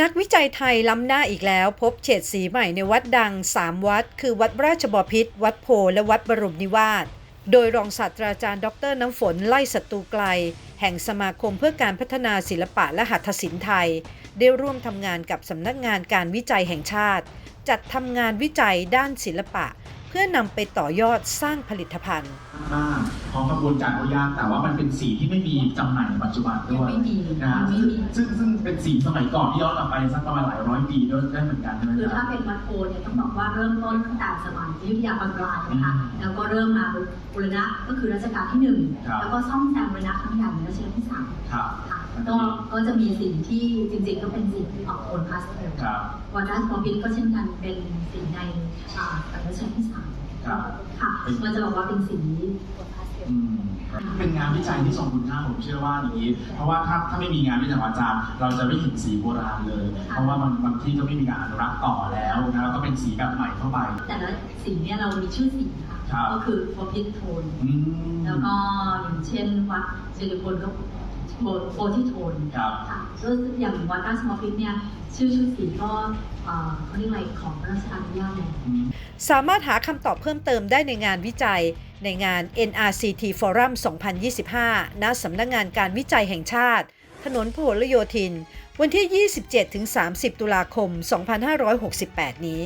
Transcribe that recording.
นักวิจัยไทยล้ำหน้าอีกแล้ว พบเฉดสีใหม่ในวัดดัง 3 วัด คือวัดราชบพิตรวัดโพและวัดบรมนิวาสโดยรองศาสตราจารย์ ดรน้ำฝนไล่ศัตรูไกล แห่งสมาคมเพื่อการพัฒนาศิลปะและหัตถศิลป์ไทย ได้ร่วมทำงานกับสำนักงานการวิจัยแห่งชาติ จัดทำงานวิจัยด้านศิลปะ เพื่อนำไปต่อยอดสร้างผลิตภัณฑ์มากพร้อมกระบวนการอนุญาตแต่ว่ามันเป็นสีที่ไม่มีจำหน่ายในปัจจุบันด้วยไม่มีนะฮะไม่มี ซึ่งซึ่งเป็นสีสมัยก่อนที่ย้อนกลับไปสักประมาณหลายร้อยปีด้วยได้เหมือนกันใช่ไหมคือครัถ้าบเป็นวัดโพเนี่ยต้องบอกว่าเริ่มต้นตั้งแต่สมัยอยุธยาตอนปลายนะคะอืมแล้วก็เริ่มมาบูรณะก็คือรัชกาลที่หนึ่งครับ แล้วก็ซ่อมแซมบูรณะครั้งใหญ่ในรัชกาลที่สามครับ ค่ะก็ก็จะมีสิ่งที่จริงๆก็เป็นสิ่งที่ออกโทนพาสเทลครับวัดราชบพิตรก็เช่นกันเป็นสีในอ่าแต่รัชกาลที่สามครับ ค่ะมันจะบอกว่าเป็นสีโทนพาส เทลอืมเป็นงานวิจัยที่ทรงคุณค่าผมเชื่อว่าอย่างนี้ เพราะว่าถ้าถ้าไม่มีงานวิจัยของอาจารย์ เราจะไม่เห็นสีโบราณเลย เพราะว่ามันบางที่ก็ไม่มีการอนุรักษ์ต่อแล้วนะแล้วก็เป็นสีแบบใหม่เข้าไป แต่ละสีเนี่ยเรามีชื่อสีค่ะครับก็คือบพิตรโทนอืมแล้วก็อย่างเช่นวัดสิริพลก็โทนโพธิโทนครับค่ะก็อย่างวัดราชบพิตรเนี่ยชื่อชื่อสีก็เอ่อเขาเรียกอะไรของพระราชทานอนุญาตเลยอืมสามารถหาคำตอบเพิ่มเติมได้ในงานวิจัย ในงาน NRCT Forum 2025 ณ สำนักงานการวิจัยแห่งชาติ ถนนพหลโยธิน วันที่ 27-30 ตุลาคม 2568 นี้